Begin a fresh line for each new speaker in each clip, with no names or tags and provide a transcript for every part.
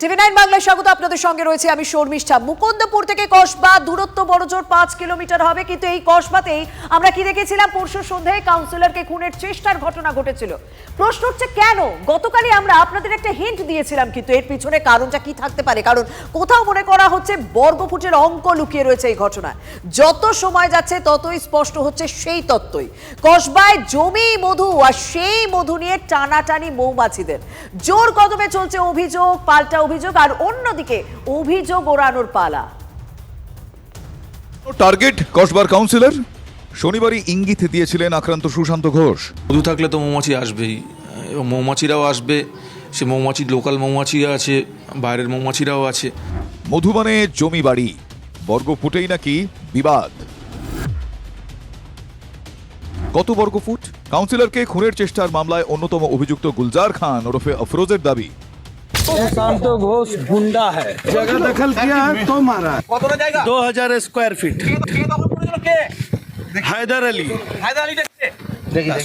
TV nine বাংলায় স্বাগত, আপনাদের সঙ্গে রয়েছে আমি শর্মিষ্ঠা। মুকুন্দপুর থেকে কসবা, দূরত্ব বড়জোর পাঁচ কিলোমিটার হবে, কিন্তু এই কসবাতেই আমরা কি দেখেছিলাম? পরশু সন্ধ্যায় কাউন্সিলরকে খুনের চেষ্টার ঘটনা ঘটেছিল। প্রশ্ন হচ্ছে কেন? গতকালই আমরা আপনাদের একটা হিন্ট দিয়েছিলাম, কিন্তু এর পিছনে কারণটা কি থাকতে পারে? কারণ কোথাও মনে করা হচ্ছে বর্গফুটের অঙ্ক লুকিয়ে রয়েছে এই ঘটনায়। যত সময় যাচ্ছে, ততই স্পষ্ট হচ্ছে সেই তত্ত্বই। কসবায় জমি, মধু, আর সেই মধু নিয়ে টানাটানি মৌমাছিদের। জোর কদমে চলছে অভিযোগ, পাল্টা অভিযোগ আর অন্যদিকে অভিযোগ ওড়ানোর পালা।
Target কসবার councillor? শনিবারই ইঙ্গিত দিয়েছিলেন আক্রান্ত সুশান্ত ঘোষ।
মধু থাকলে তো মৌমাছি আসবেই। এবং মৌমাছিরাও আসবে। সে মৌমাছি লোকাল মৌমাছিরা আছে বাইরের মৌমাছিরাও আছে।
মধু জমি বাড়ি বর্গ ফুটেই নাকি বিবাদ। কত বর্গফুট কাউন্সিলরকে খুনের চেষ্টার মামলায় অন্যতম অভিযুক্ত গুলজার খান ওরফে আফরোজের দাবি।
শান্ত ঘোষ গুন্ডা হ্যাঁ দখল তো মারা কতটা জায়গা হাজার স্কোয়ার ফিট হায়দার আলী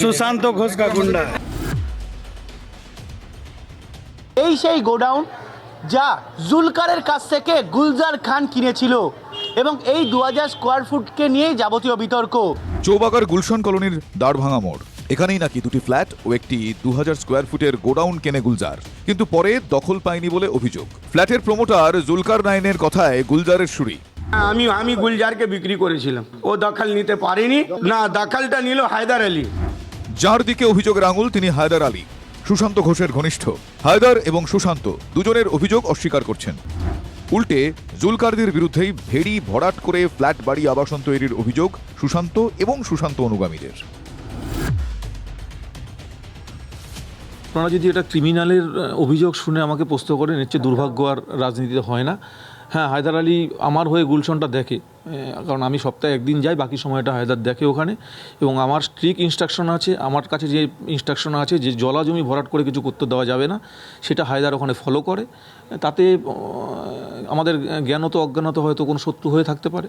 সুশান্ত ঘোষ কা গুন্ডা
এই সেই গোডাউন যা জুলকারের কাছ থেকে গুলজার খান কিনেছিল এবং এই দু হাজার স্কোয়ার ফুটকে নিয়েই যাবতীয় বিতর্ক।
চৌবাগার গুলশন কলোনির দাঁড়ভাঙা মোড়। এখানেই নাকি দুটি ফ্ল্যাট ও একটি দু স্কোয়ার ফুটের গোডাউন কেনে গুলজার। কিন্তু পরে দখল পায়নি বলে অভিযোগ। ফ্ল্যাটের প্রমোটার জুলকার নাইনের কথায় গুলজারের সুরি।
আমি আমি গুলজারকে বিক্রি করেছিলাম। ও দখল নিতে পারেনি। না দখলটা নিল হায়দার আলী।
যার দিকে অভিযোগের আঙুল তিনি হায়দার আলী। সুশান্ত ঘোষের ঘনিষ্ঠ। হায়দার এবং সুশান্ত দুজনের অভিযোগ অস্বীকার করছেন। উল্টে জুলকারদের বিরুদ্ধেই ভেড়ি ভরাট করে ফ্ল্যাট বাড়ি আবাসন তৈরির অভিযোগ সুশান্ত এবং সুশান্ত অনুগামীদের।
আপনারা যদি এটা ক্রিমিনালের অভিযোগ শুনে আমাকে প্রশ্ন করেন, এর চেয়ে দুর্ভাগ্য আর রাজনীতিতে হয় না। হ্যাঁ হায়দার আলী আমার হয়ে গুলশনটা দেখে কারণ আমি সপ্তাহে একদিন যাই, বাকি সময়টা হায়দার দেখে ওখানে। এবং আমার স্ট্রিক ইনস্ট্রাকশন আছে, আমার কাছে যে ইনস্ট্রাকশন আছে, যে জলা জমি ভরাট করে কিছু করতে দেওয়া যাবে না, সেটা হায়দার ওখানে ফলো করে। তাতে আমাদের জ্ঞানত অজ্ঞানত হয়তো কোনো শত্রু হয়ে থাকতে পারে।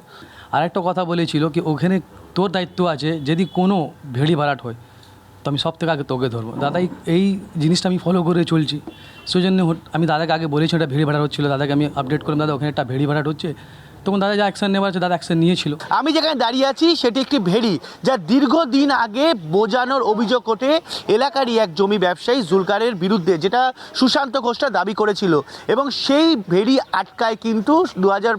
আরেকটা কথা বলেছিল কি, ওখানে তোর দায়িত্ব আছে, যদি কোনো ভেড়ি ভাড়াট হয় তো আমি সব থেকে আগে তোকে ধরবো। দাদা, এই- জিনিসটা আমি ফলো করে চলছি। সেই জন্য আমি দাদাকে আগে বলেছি, ওটা ভেড়ি ভাড়া হচ্ছিল। দাদাকে আমি আপডেট করলাম, দাদা, ওখানে একটা ভেড়ি ভাড়া হচ্ছে। তখন দাদা যা অ্যাকশন নেওয়ার আছে দাদা অ্যাকশন নিয়েছিল।
আমি যেখানে দাঁড়িয়ে আছি সেটি একটি ভেড়ি যা দীর্ঘদিন আগে বোজানোর অভিযোগ ওঠে এলাকারই এক জমি ব্যবসায়ী জুলকারের বিরুদ্ধে যেটা সুশান্ত ঘোষটা দাবি করেছিল। এবং সেই ভেড়ি আটকায় কিন্তু দু হাজার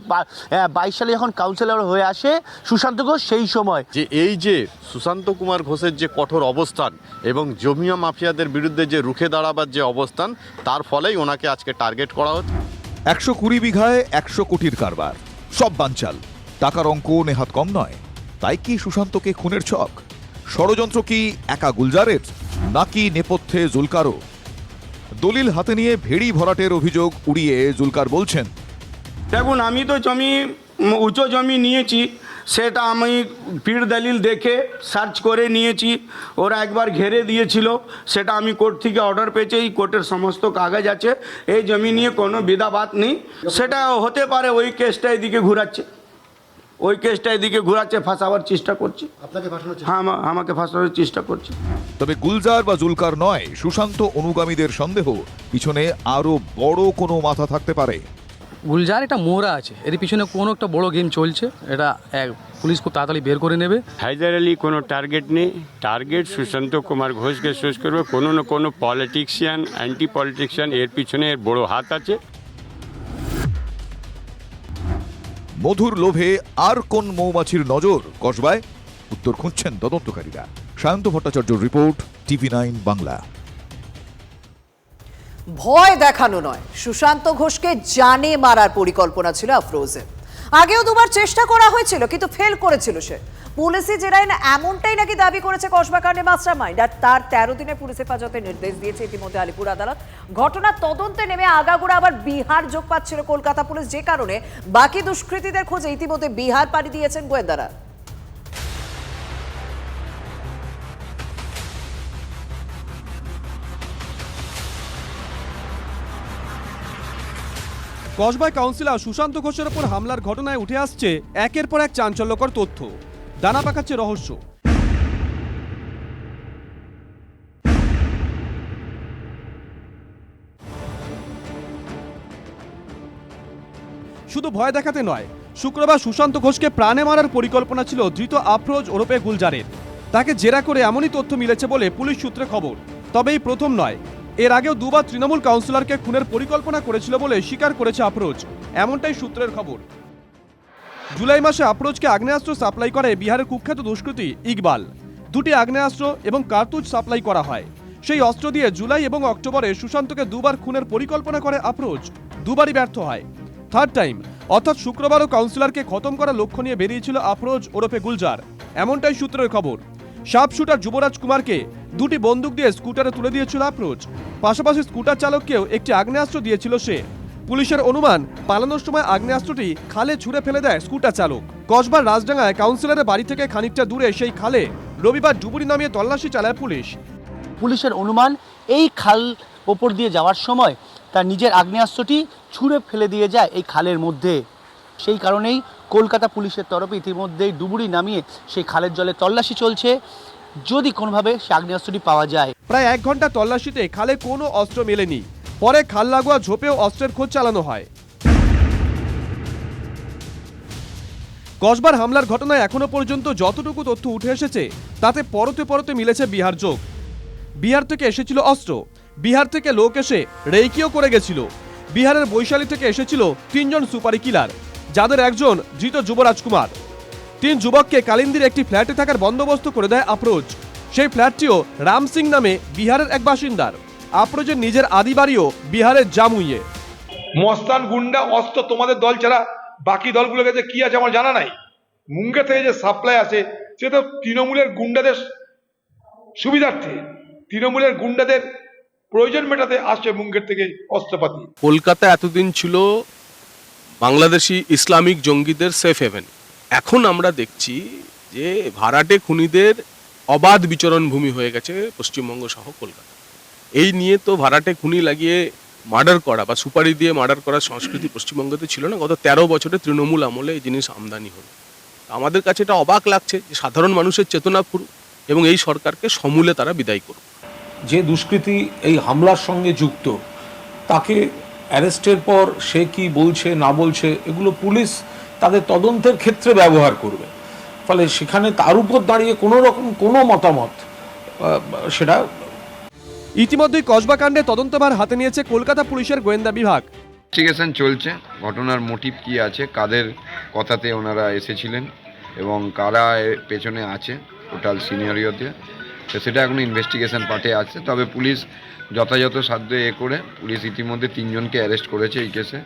বাইশ সালে যখন কাউন্সিলর হয়ে আসে সুশান্ত ঘোষ সেই সময়।
যে এই যে সুশান্ত কুমার ঘোষের যে কঠোর অবস্থান এবং জমিয়া মাফিয়াদের বিরুদ্ধে যে রুখে দাঁড়াবার যে অবস্থান তার ফলেই ওনাকে আজকে টার্গেট করা হচ্ছে।
একশো কুড়ি বিঘায় একশো কোটির কারবার। সব বানচাল। টাকার অঙ্ক নেহাত কম নয়। তাই কি সুশান্তকে খুনের ছক? ষড়যন্ত্র কি একা গুলজারের? নাকি নেপথ্যে জুলকারও? দলিল হাতে নিয়ে ভেড়ি ভরাটের অভিযোগ উড়িয়ে জুলকার বলছেন,
দেখুন, আমি তো জমি, উঁচু জমি নিয়েছি। সেটা আমি পীর দলিল দেখে সার্চ করে নিয়েছি। ওরা একবার ঘেরে দিয়েছিল। সেটা আমি কোর্ট থেকে অর্ডার পেয়েছি। এই কোর্টের সমস্ত কাগজ আছে। এই জমি নিয়ে কোনো বিধাবাত নেই। সেটা হতে পারে ওই কেসটা এদিকে ঘুরাচ্ছে। ওই কেসটা এদিকে ঘুরাচ্ছে ফাঁসাবার চেষ্টা করছি। আপনাকে হ্যাঁ আমাকে ফাঁসানোর চেষ্টা করছে।
তবে গুলজার বা জুলকার নয় সুশান্ত অনুগামীদের সন্দেহ পিছনে আরও বড় কোনো মাথা থাকতে পারে।
গুলজার একটা মোড়া আছে। এর পিছনে কোনো একটা বড় গেম চলছে এটা এক পুলিশ খুব তাড়াতাড়ি বের করে নেবে।
হায়দার আলী কোনো টার্গেট নেই। টার্গেট সুশান্ত কুমার ঘোষকে শেষ করবে। কোনো না কোনো পলিটিক্সিয়ান অ্যান্টি পলিটিক্সিয়ান এর পিছনে এর বড় হাত আছে।
মধুর লোভে আর কোন মৌমাছির নজর? কসবায়? উত্তর খুঁজছেন তদন্তকারীরা। সায়ন্ত ভট্টাচার্যর রিপোর্ট টিভি নাইন বাংলা।
ভয় দেখানো নয়। সুশান্ত ঘোষকে জানে মারার পরিকল্পনা ছিল আফরোজের। আগেও দুবার চেষ্টা করা হয়েছিল, কিন্তু ফেল করেছিল সে। পুলিশি জেরায় না এমনটাই নাকি দাবি করেছে কসবা কাণ্ডে মাস্টার মাইন্ড আর তার তেরো দিনে পুলিশ হেফাজতে নির্দেশ দিয়েছে ইতিমধ্যে আলিপুর আদালত। ঘটনার তদন্তে নেমে আগাগোড়া আবার বিহার যোগ পাচ্ছিল কলকাতা পুলিশ, যে কারণে বাকি দুষ্কৃতীদের খোঁজে ইতিমধ্যে বিহার পাড়ি দিয়েছেন গোয়েন্দারা।
কসবায় কাউন্সিলর সুশান্ত ঘোষের ওপর হামলার ঘটনায় উঠে আসছে একের পর এক চাঞ্চল্যকর তথ্য। দানা পাকাচ্ছে রহস্য। শুধু ভয় দেখাতে নয়, শুক্রবার সুশান্ত ঘোষকে প্রাণে মারার পরিকল্পনা ছিল ধৃত আফরোজ ওরফে গুলজারের। তাকে জেরা করে এমনই তথ্য মিলেছে বলে পুলিশ সূত্রে খবর। তবে এই প্রথম নয় এর আগেও দুবার তৃণমূল কাউন্সিলরকে খুনের পরিকল্পনা করেছিল বলে স্বীকার করেছে আফরোজ। এমনটাই সূত্রের খবর। জুলাই মাসে আফরোজকে আগ্নেয়াস্ত্র সাপ্লাই করে বিহারের কুখ্যাত দুষ্কৃতী ইকবাল। দুটি আগ্নেয়াস্ত্র এবং কার্তুজ সাপ্লাই করা হয়। সেই অস্ত্র দিয়ে জুলাই এবং অক্টোবরে সুশান্তকে দুবার খুনের পরিকল্পনা করে আফরোজ। দুবারই ব্যর্থ হয়। থার্ড টাইম, অর্থাৎ শুক্রবারও কাউন্সিলরকে খতম করার লক্ষ্য নিয়ে বেরিয়েছিল আফরোজ ওরফে গুলজার। এমনটাই সূত্রের খবর। সাপ যুবরাজ কুমারকে দুটি বন্দুক দিয়ে স্কুটারে তুলে দিয়েছিল আফরোজ। পাশাপাশি স্কুটার চালককেও একটি আগ্নেয়াস্ত্র দিয়েছিল সে। পুলিশের অনুমান, পালানোর সময় আগ্নেয়াস্ত্রটি খালে ছুঁড়ে ফেলে দেয় স্কুটার চালক। কসবার রাজডাঙ্গায় কাউন্সিলরের বাড়ি থেকে খানিকটা দূরে সেই খালে রবিবার ডুবুরি নামিয়ে তল্লাশি চালায় পুলিশ।
পুলিশের অনুমান, এই খাল ওপর দিয়ে যাওয়ার সময় তার নিজের আগ্নেয়াস্ত্রটি ছুঁড়ে ফেলে দিয়ে যায় এই খালের মধ্যে। সেই কারণেই কলকাতা পুলিশের তরফে ইতিমধ্যেই ডুবুরি নামিয়ে সেই খালের জলে তল্লাশি চলছে। যদি কোনোভাবে সে আগ্নেয়াস্ত্রটি পাওয়া যায়।
প্রায় এক ঘণ্টা তল্লাশিতে খালে কোনো অস্ত্র মেলেনি। পরে খাল লাগোয়া ঝোপেও অস্ত্রের খোঁজ চালানো হয়। কসবার হামলার ঘটনায় এখনও পর্যন্ত যতটুকু তথ্য উঠে এসেছে, তাতে পরতে পরতে মিলেছে বিহার যোগ। বিহার থেকে এসেছিল অস্ত্র। বিহার থেকে লোক এসে রেইকিও করে গেছিল। বিহারের বৈশালী থেকে এসেছিল তিনজন সুপারি কিলার। যাদের একজন ধৃত যুবরাজ কুমার। তিন যুবককে কালিন্দির একটি ফ্ল্যাটে থাকার বন্দোবস্ত করে দেয় আফরোজ সেই ফ্ল্যাটটিও রাম সিং নামে বিহারের এক বাসিন্দার। আফরোজের নিজের আদি বাড়িও বিহারের জামুইয়ে।
মস্তান গুন্ডা অস্ত্র তোমাদের দল ছাড়া বাকি দলগুলোর কাছে কি আছে আমার জানা নাই। মুঙ্গে থেকে যে সাপ্লাই আছে সে তো তৃণমূলের গুন্ডাদের সুবিধার্থে। তৃণমূলের গুন্ডাদের প্রয়োজন মেটাতে আসছে মুঙ্গের থেকে অস্ত্রপাতি।
কলকাতা এতদিন ছিল বাংলাদেশি ইসলামিক জঙ্গিদের সেফ হেভেন এখন আমরা দেখছি যে ভাড়াটে খুনিদের অবাধ বিচরণ ভূমি হয়ে গেছে পশ্চিমবঙ্গ সহ কলকাতা। এই নিয়ে তো ভাড়াটে খুনি লাগিয়ে মার্ডার করা বা সুপারি দিয়ে মার্ডার করার সংস্কৃতি পশ্চিমবঙ্গতে ছিল না। গত তেরো বছরে তৃণমূল আমলে এই জিনিস আমদানি হলো। আমাদের কাছে এটা অবাক লাগছে যে সাধারণ মানুষের চেতনা ফুরুক এবং এই সরকারকে সমূলে তারা বিদায় করুক।
যে দুষ্কৃতী এই হামলার সঙ্গে যুক্ত, তাকে অ্যারেস্টের পর সে কি বলছে না বলছে এগুলো পুলিশ তাদের তদন্তের ক্ষেত্রে ব্যবহার করবে। ফলে সেখানে তার উপর দাঁড়িয়ে কোনো রকম কোনো মতামত সেটা
ইতিমধ্যেই কসবাকাণ্ডে তদন্তভার হাতে নিয়েছে কলকাতা পুলিশের গোয়েন্দা বিভাগ।
ইনভেস্টিগেশন চলছে। ঘটনার মোটিভ কি আছে কাদের কথাতে ওনারা এসেছিলেন এবং কারা এর পেছনে আছে টোটাল সিনিয়রিওতে তো সেটা এখন ইনভেস্টিগেশন পার্টে আছে। তবে পুলিশ যথাযথ সাধ্য এ করে পুলিশ ইতিমধ্যে তিনজনকে অ্যারেস্ট করেছে এই কেসে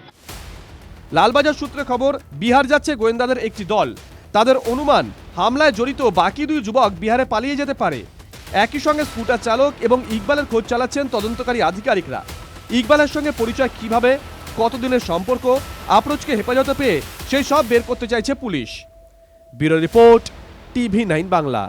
লালবাজার সূত্রে খবর, বিহার যাচ্ছে গোয়েন্দাদের একটি দল। তাদের অনুমান, হামলায় জড়িত বাকি দুই যুবক বিহারে পালিয়ে যেতে পারে। একই সঙ্গে স্কুটার চালক এবং ইকবালের খোঁজ চালাচ্ছেন তদন্তকারী আধিকারিকরা। ইকবালের সঙ্গে পরিচয় কীভাবে, কতদিনের সম্পর্ক, আপ্রোচকে হেফাজতে পেয়ে সেই সব বের করতে চাইছে police. Bureau report, TV nine Bangla.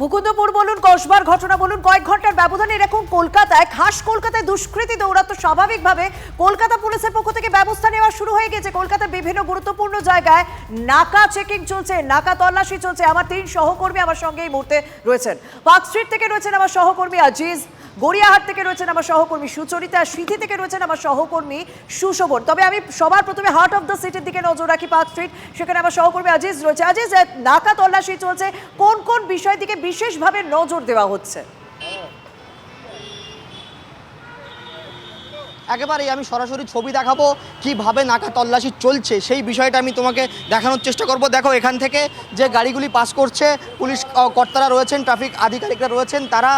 Mukundapur বলুন, কসবার ঘটনা বলুন, কয়েক ঘণ্টার ব্যবধানে এরকম কলকাতায়, খাস কলকাতায় দুষ্কৃতি দৌড়াত স্বাভাবিকভাবে কলকাতা পুলিশের পক্ষ থেকে ব্যবস্থা নেওয়া শুরু হয়ে গেছে। কলকাতার বিভিন্ন গুরুত্বপূর্ণ জায়গায় নাকা চেকিং চলছে, নাকা তল্লাশি চলছে। আমার তিন সহকর্মী আমার সঙ্গে এই মুহূর্তে রয়েছেন। পার্ক স্ট্রিট থেকে রয়েছেন আমার সহকর্মী আজিজ। গড়িয়াহাট থেকে রয়েছেন আমার সহকর্মী সুচরিতা সিথি থেকে রয়েছেন আমার সহকর্মী সুশোভন। তবে আমি সবার প্রথমে হার্ট অফ দ্য সিটির দিকে নজর রাখি পার্ক স্ট্রিট, সেখানে আমার সহকর্মী আজিজ রয়েছে। আজিজ নাকা তল্লাশি চলছে। কোন কোন বিষয় দিকে বিশেষভাবে নজর দেওয়া হচ্ছে?
একেবারেই আমি সরাসরি ছবি দেখাবো কীভাবে নাকা তল্লাশি চলছে, সেই বিষয়টা আমি তোমাকে দেখানোর চেষ্টা করব। দেখো, এখান থেকে যে গাড়িগুলি পাস করছে, পুলিশ কর্তারা রয়েছেন ট্রাফিক আধিকারিকরা রয়েছেন তারা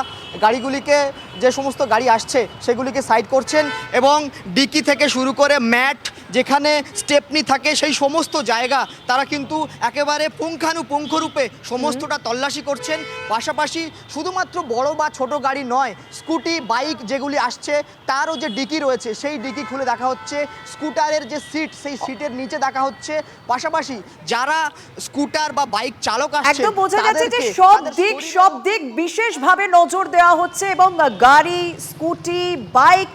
গাড়িগুলিকে যে সমস্ত গাড়ি আসছে সেগুলিকে সাইড করছেন এবং ডিকি থেকে শুরু করে ম্যাট যেখানে স্টেপনি থাকে সেই সমস্ত জায়গা তারা কিন্তু একেবারে পুঙ্খানুপুঙ্খরূপে সমস্তটা তল্লাশি করছেন। পাশাপাশি শুধুমাত্র বড় বা ছোট গাড়ি নয় স্কুটি বাইক যেগুলি আসছে তারও যে ডিকি রয়েছে সেই ডিকি খুলে দেখা হচ্ছে। স্কুটারের যে সিট সেই সিটের নিচে দেখা হচ্ছে। পাশাপাশি যারা স্কুটার বা বাইক চালক আসছে
সব দিক সব দিক বিশেষভাবে নজর দেওয়া হচ্ছে এবং গাড়ি স্কুটি বাইক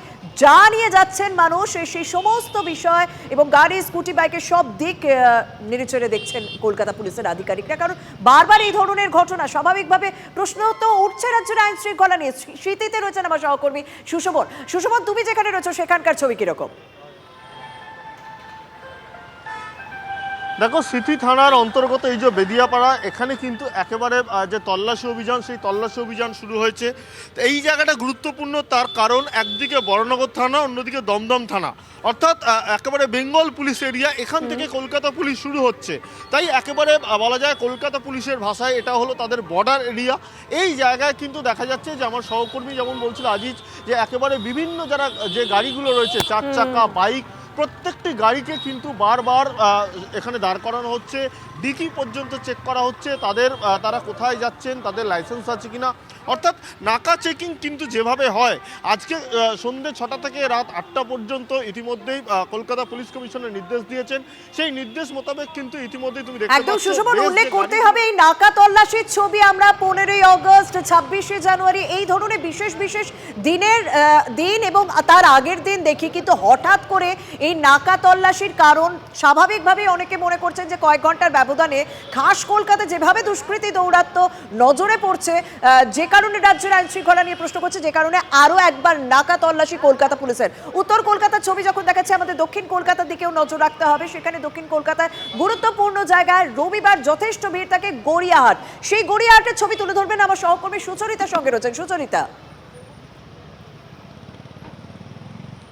যা নিয়ে যাচ্ছেন মানুষ সেই সমস্ত বিষয় এবং গাড়ি স্কুটি বাইকের সব দিক আহ, নেড়েচড়ে দেখছেন কলকাতা পুলিশের আধিকারিকরা। কারণ বারবার এই ধরনের ঘটনা স্বাভাবিকভাবে প্রশ্ন তো উঠছে রাজ্যের আইন শৃঙ্খলা নিয়ে। স্মৃতিতে রয়েছেন আমার সহকর্মী সুশোভন। সুশোভন তুমি যেখানে রয়েছো সেখানকার ছবি কীরকম?
দেখো সিটি থানার অন্তর্গত এই যে বেদিয়াপাড়া এখানে কিন্তু একেবারে যে তল্লাশি অভিযান সেই তল্লাশি অভিযান শুরু হয়েছে। তো এই জায়গাটা গুরুত্বপূর্ণ তার কারণ একদিকে বড়নগর থানা অন্যদিকে দমদম থানা। অর্থাৎ একেবারে বেঙ্গল পুলিশ এরিয়া এখান থেকে কলকাতা পুলিশ শুরু হচ্ছে। তাই একেবারে বলা যায় কলকাতা পুলিশের ভাষায় এটা হলো তাদের বর্ডার এরিয়া। এই জায়গায় কিন্তু দেখা যাচ্ছে যে আমার সহকর্মী যেমন বলছিল আজিজ যে একেবারে বিভিন্ন যারা যে গাড়িগুলো রয়েছে চার চাকা বাইক প্রত্যেকটি গাড়িকে কিন্তু বারবার এখানে দাঁড় করানো হচ্ছে। ডিকি পর্যন্ত চেক করা হচ্ছে তাদের তারা কোথায় যাচ্ছেন তাদের লাইসেন্স আছে কিনা। অর্থাৎ নাকা চেকিং কিন্তু যেভাবে হয় আজকে সন্ধ্যে ছটা থেকে রাত আটটা পর্যন্ত ইতিমধ্যেই কলকাতা পুলিশ কমিশনের নির্দেশ দিয়েছেন। সেই নির্দেশ মোতাবেক কিন্তু ইতিমধ্যেই তুমি দেখতে
একদম সুশোভন উল্লেখ করতে হবে এই নাকা তল্লাশির ছবি আমরা পনেরোই অগস্ট ছাব্বিশে জানুয়ারি এই ধরনের বিশেষ বিশেষ দিনের দিন এবং তার আগের দিন দেখি কিন্তু হঠাৎ করে এই নাকা তল্লাশির কারণ স্বাভাবিকভাবে অনেকে মনে করছেন যে কয়েক ঘণ্টার ব্যবধানে খাস কলকাতা যেভাবে দুষ্কৃতী দৌরাত্ম নজরে পড়ছে যে কারণে রাজ্যের আইন শৃঙ্খলা নিয়ে প্রশ্ন করছে, যে কারণে আরও একবার নাকা তল্লাশি কলকাতা পুলিশের। উত্তর কলকাতার ছবি যখন দেখাচ্ছে, আমাদের দক্ষিণ কলকাতার দিকেও নজর রাখতে হবে। সেখানে দক্ষিণ কলকাতার গুরুত্বপূর্ণ জায়গায় রবিবার যথেষ্ট ভিড় থাকে গড়িয়াহাট। সেই গড়িয়াহাটের ছবি তুলে ধরবেন আমার সহকর্মী সুচরিতার সঙ্গে রয়েছেন। সুচরিতা।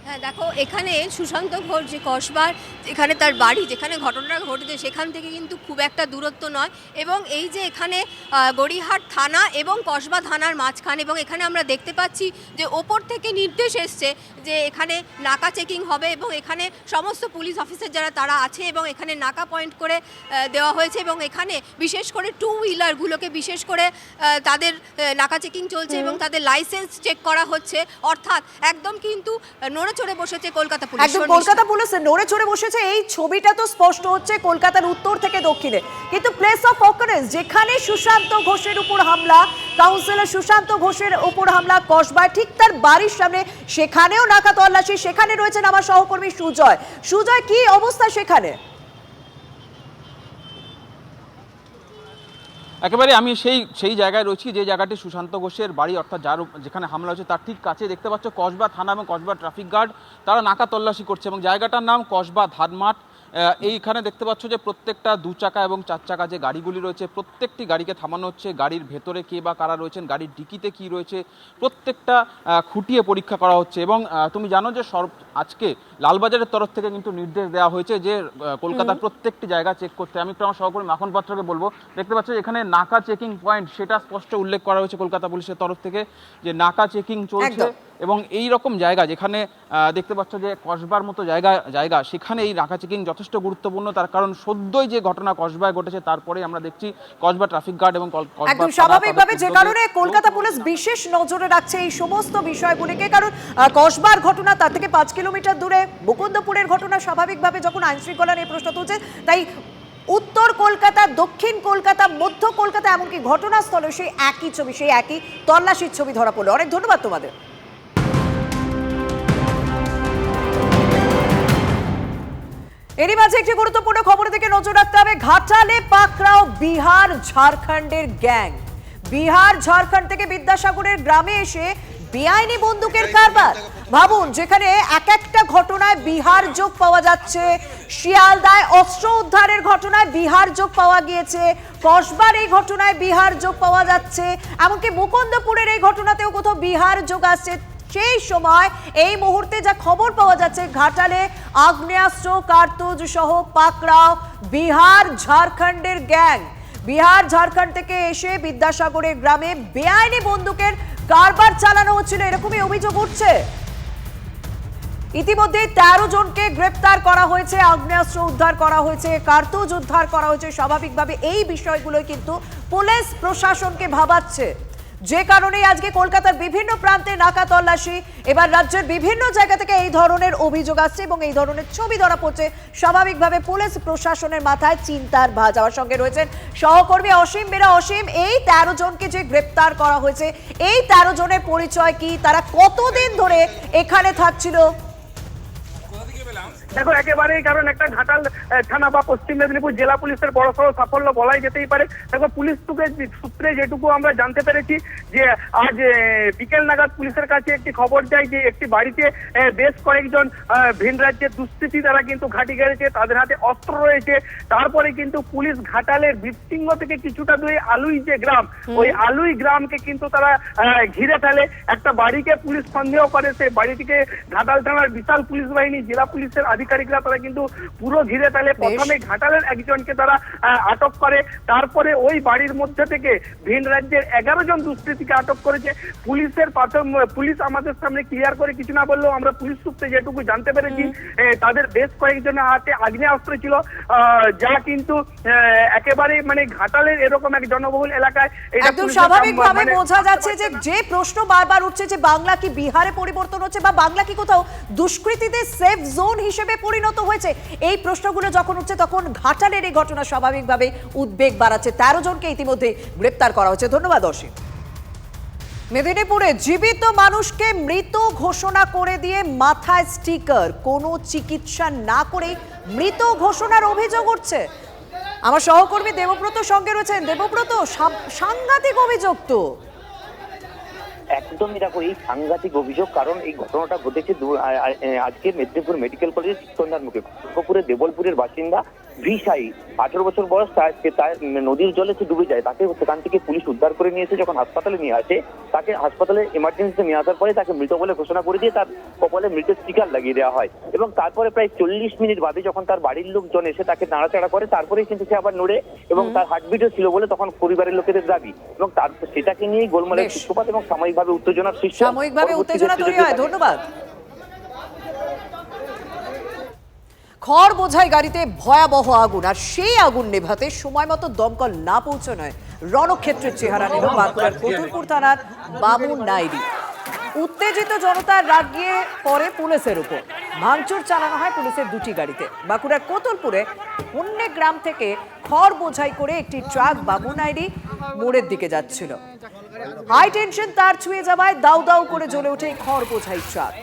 হ্যাঁ দেখো এখানে সুশান্ত ঘোষ যে কসবার এখানে তার বাড়ি যেখানে ঘটনাটা ঘটেছে সেখান থেকে কিন্তু খুব একটা দূরত্ব নয়। এবং এই যে এখানে গড়িহাট থানা এবং কসবা থানার মাঝখানে এবং এখানে আমরা দেখতে পাচ্ছি যে ওপর থেকে নির্দেশ এসছে যে এখানে নাকা চেকিং হবে এবং এখানে সমস্ত পুলিশ অফিসার যারা তারা আছে এবং এখানে নাকা পয়েন্ট করে দেওয়া হয়েছে এবং এখানে বিশেষ করে টু হুইলারগুলোকে বিশেষ করে তাদের নাকা চেকিং চলছে এবং তাদের লাইসেন্স চেক করা হচ্ছে। অর্থাৎ একদম কিন্তু নড়ে চড়ে বসেছে কলকাতা পুলিশ।
একদম কলকাতা পুলিশ নড়ে চড়ে বসেছে এই ছবিটা তো স্পষ্ট হচ্ছে কলকাতার উত্তর থেকে দক্ষিণে। কিন্তু প্লেস অফ অকারেন্স যেখানে সুশান্ত ঘোষের উপর হামলা কাউন্সিলর সুশান্ত ঘোষের উপর হামলা কসবায় ঠিক তার বাড়ির সামনে সেখানেও নাকা তল্লাশি সেখানে রয়েছেন আমার সহকর্মী সুজয়। সুজয় কি অবস্থা সেখানে?
একেবারে আমি সেই সেই জায়গায় রয়েছি যে জায়গাটি সুশান্ত ঘোষের বাড়ি অর্থাৎ যার যেখানে হামলা হয়েছে তার ঠিক কাছে দেখতে পাচ্ছ কসবা থানা এবং কসবা ট্রাফিক গার্ড তারা নাকা তল্লাশি করছে এবং জায়গাটার নাম কসবা ধানমাট আহ, এইখানে দেখতে পাচ্ছ যে প্রত্যেকটা দু চাকা এবং চার চাকা যে গাড়িগুলি রয়েছে প্রত্যেকটি গাড়িকে থামানো হচ্ছে। গাড়ির ভেতরে কে বা কারা রয়েছেন গাড়ির ডিকিতে কি রয়েছে প্রত্যেকটা খুঁটিয়ে পরীক্ষা করা হচ্ছে। এবং তুমি জানো যে সর্ব আজকে লালবাজারের তরফ থেকে কিন্তু নির্দেশ দেওয়া হয়েছে যে কলকাতার প্রত্যেকটি জায়গা চেক করতে। আমি একটু আমার সহকর্মী মাখন পাত্রকে বলব। দেখতে পাচ্ছ এখানে নাকা চেকিং পয়েন্ট সেটা স্পষ্ট উল্লেখ করা হয়েছে কলকাতা পুলিশের তরফ থেকে যে নাকা চেকিং চলছে এবং এই রকম জায়গা যেখানে দেখতে পাচ্ছ যে কসবার মতো জায়গা জায়গা সেখানে এই নাকা চেকিং যথেষ্ট গুরুত্বপূর্ণ। তার কারণ সদ্যই যে ঘটনা কসবায় ঘটেছে তারপরে আমরা দেখছি কসবা ট্রাফিক গার্ড এবং
একদম স্বাভাবিকভাবে যে কারণে কলকাতা পুলিশ বিশেষ নজরে রাখছে এই সমস্ত বিষয়গুলিকে। কারণ কসবার ঘটনা তার থেকে পাঁচ কিলোমিটার দূরে মুকুন্দপুরের ঘটনা স্বাভাবিকভাবে যখন আইন শৃঙ্খলা নিয়ে প্রশ্ন তুলছে, তাই উত্তর কলকাতা, দক্ষিণ কলকাতা, মধ্য কলকাতা এমনকি ঘটনাস্থলে সেই একই ছবি, সেই একই তল্লাশির ছবি ধরা পড়ল। অনেক ধন্যবাদ তোমাদের। এরই মাঝে একটি গুরুত্বপূর্ণ খবরের দিকে নজর রাখতে হবে। ঘাটালে, পাকড়াও, বিহার, ঝাড়খণ্ডের গ্যাং। বিহার, ঝাড়খণ্ড থেকে বিদ্যাসাগরের গ্রামে এসে বেআইনি বন্দুকের কারবার। ভাবুন, যেখানে এক একটা ঘটনায় বিহার যোগ পাওয়া যাচ্ছে। শিয়ালদায় অস্ত্র উদ্ধারের ঘটনায় বিহার যোগ পাওয়া গিয়েছে। কসবার এই ঘটনায় বিহার যোগ পাওয়া যাচ্ছে। এমনকি মুকুন্দপুরের এই ঘটনাতেও কোথাও বিহার যোগ আসছে। সেই সময় এই মুহূর্তে যা খবর পাওয়া যাচ্ছে, ঘাটালে আগ্নেয়াস্ত্র, কার্তুজ সহ পাকড়াও বিহার ঝাড়খণ্ডের গ্যাং। বিহার ঝাড়খণ্ড থেকে এসে বিদ্যাসাগরের গ্রামে বেআইনি বন্দুকের কারবার চালানো হচ্ছিল, এরকমই অভিযোগ উঠছে। ইতিমধ্যে তেরো জনকে গ্রেপ্তার করা হয়েছে, আগ্নেয়াস্ত্র উদ্ধার করা হয়েছে, কার্তুজ উদ্ধার করা হয়েছে। স্বাভাবিকভাবে এই বিষয়গুলো কিন্তু পুলিশ প্রশাসনকে ভাবাচ্ছে। যে কারণে আজকে কলকাতার বিভিন্ন প্রান্তে নাকা তল্লাশি। এবার রাজ্যের বিভিন্ন জায়গা থেকে এই ধরনের অভিযোগ আসছে এবং এই ধরনের ছবি ধরা পড়ছে। স্বাভাবিকভাবে পুলিশ প্রশাসনের মাথায় চিন্তার ভাজ আমার সঙ্গে রয়েছেন সহকর্মী অসীম বেরা। অসীম, এই তেরো জনকে যে গ্রেপ্তার করা হয়েছে, এই তেরো জনের পরিচয় কি? তারা কতদিন ধরে এখানে থাকছিল?
দেখো একেবারেই কারণ একটা ঘাটাল থানা বা পশ্চিম মেদিনীপুর জেলা পুলিশের বড় সড় সাফল্য বলাই যেতেই পারে। দেখো পুলিশ সূত্রে যেটুকু আমরা জানতে পেরেছি যে আজ বিকেল নাগাদ পুলিশের কাছে একটি খবর যায় যে একটি বাড়িতে বেশ কয়েকজন ভিন রাজ্যের দুষ্কৃতী তারা কিন্তু ঘাঁটি গেড়েছে তাদের হাতে অস্ত্র রয়েছে। তারপরে কিন্তু পুলিশ ঘাটালের বীরসিংহ থেকে কিছুটা দূরে আলুই যে গ্রাম ওই আলুই গ্রামকে কিন্তু তারা আহ, ঘিরে ফেলে। একটা বাড়িকে পুলিশ সন্দেহ করে সেই বাড়িটিকে ঘাটাল থানার বিশাল পুলিশ বাহিনী জেলা পুলিশের আধিকারিকরা তারা কিন্তু পুরো ঘিরে ফেলে। প্রথমে ঘাটালের একজনকে তারা আটক করে। তারপরে ওই বাড়ির মধ্যে থেকে ভিন রাজ্যের এগারো জন দুষ্কৃতীকে আটক করেছে। পুলিশের প্রাথম পুলিশ আমাদের সামনে ক্লিয়ার করে কিছু না বললেও আমরা পুলিশ সূত্রে যেটুকু জানতে পেরেছি তাদের বেশ কয়েকজনের হাতে আগ্নেয়াস্ত্র ছিল। যা কিন্তু একেবারে মানে ঘাটালের এরকম এক জনবহুল এলাকায়
একদম স্বাভাবিকভাবে
মানে-
বোঝা যাচ্ছে যে যে প্রশ্ন বারবার উঠছে যে বাংলা কি বিহারে পরিবর্তন হচ্ছে বা বাংলা কি কোথাও দুষ্কৃতীদের সেফ জোন হিসেবে পরিণত হয়েছে। এই প্রশ্নগুলো যখন উঠছে, তখন ঘাটালের এই ঘটনা স্বাভাবিকভাবে উদ্বেগ বাড়াচ্ছে। তেরো জনকে ইতিমধ্যে গ্রেপ্তার করা হয়েছে। ধন্যবাদ, অসীম। মেদিনীপুরে জীবিত মানুষকে মৃত ঘোষণা করে দিয়ে মাথায় স্টিকার। কোনো চিকিৎসা না করে মৃত ঘোষণার অভিযোগ উঠছে। আমার সহকর্মী দেবব্রত সঙ্গে রয়েছেন। দেবব্রত সাংঘাতিক অভিযোগ তো।
একদমই দেখো, এই সাংঘাতিক অভিযোগ, কারণ এই ঘটনাটা ঘটেছে আজকে মেদিনীপুর মেডিকেল কলেজের সন্ধ্যার মুখে। দুর্গাপুরের দেবলপুরের বাসিন্দা ভিসাই আঠেরো বছর বয়স সে তার নদীর জলে সে ডুবে যায়। তাকে সেখান থেকে পুলিশ উদ্ধার করে নিয়েছে যখন হাসপাতালে নিয়ে আসে তাকে হাসপাতালে এমার্জেন্সিতে নিয়ে আসার পরে তাকে মৃত বলে ঘোষণা করে দিয়ে তার কপালে মৃতের স্টিকার লাগিয়ে দেওয়া হয়। এবং তারপরে প্রায় চল্লিশ মিনিট বাদে যখন তার বাড়ির লোকজন এসে তাকে নাড়াচাড়া করে তারপরেই কিন্তু সে আবার নড়ে এবং তার হার্টবিটও ছিল বলে তখন পরিবারের লোকেদের দাবি। এবং তার সেটাকে নিয়েই গোলমালের। সূত্রপাত এবং সাময়িকভাবে উত্তেজনার সৃষ্টি
সাময়িকভাবে উত্তেজনা তৈরি হয়। ধন্যবাদ। খড় বোঝাই গাড়িতে ভয়াবহ আগুন, আর সেই আগুন নেভাতে সময় মতো দমকল না পৌঁছানোয় রণক্ষেত্রের চেহারা নিল বাঁকুড়ার কতুলপুর থানার বামুন নাইরি উত্তেজিত জনতার রাগ গিয়ে পড়ে পুলিশের উপর। ভাঙচুর চালানো হয় পুলিশের দুটি গাড়িতে। বাঁকুড়ার কোতুলপুরে অন্য গ্রাম থেকে খড় বোঝাই করে একটি ট্রাক বামুনাইরি মোড়ের দিকে যাচ্ছিল। হাই টেনশন তার ছুঁয়ে যাওয়ায় দাউ দাউ করে জ্বলে ওঠে খড় বোঝাই ট্রাক।